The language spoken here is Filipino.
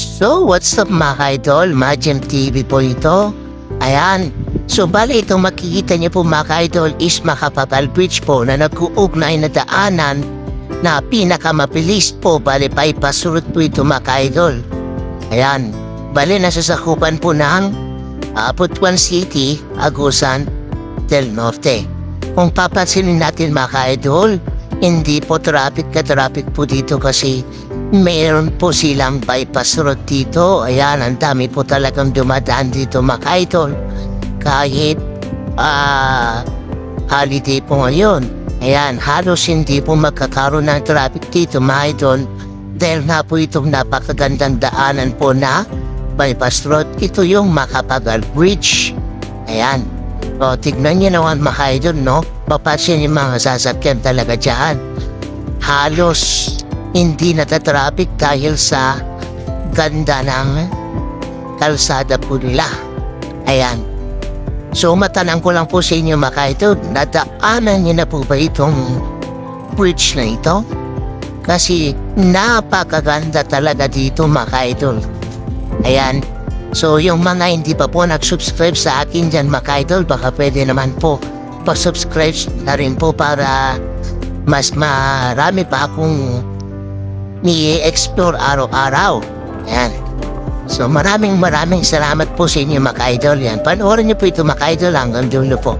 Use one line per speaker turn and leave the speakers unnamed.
So, what's up mga idol? Majim TV po ito. Ayan. So, bali itong makikita niyo po mga idol is Makapapal Bridge po na nag-uugnay na daanan na pinakamabilis po. Bali, bypass route po ito mga idol. Ayan. Bali, nasasakupan po ng uh, Putuan City, Agusan del Norte. Kung papansinin natin mga idol, hindi po traffic ka traffic po dito kasi Meron po silang bypass road dito. Ayan, ang dami po talagang dumadaan dito mga idol. Kahit ah holiday po ngayon. Ayan, halos hindi po magkakaroon ng traffic dito mga idol. Dahil nga po itong napakagandang daanan po na bypass road. Ito yung Makapagal Bridge. Ayan. O, tignan niyo naman mga idol, no? Papansin yung mga sasakyan talaga dyan. Halos hindi natatraffic dahil sa ganda ng kalsada po nila. Ayan. So matanang ko lang po sa inyo mga ito, nadaanan niyo na po ba itong bridge na ito? Kasi napakaganda talaga dito mga idol. Ayan. So yung mga hindi pa po nag-subscribe sa akin dyan mga idol, baka pwede naman po pa-subscribe na rin po para mas marami pa akong ni-explore araw-araw. Ayan. So maraming maraming salamat po sa inyo mga idol yan. Panoorin niyo po ito mga idol hanggang dulo po.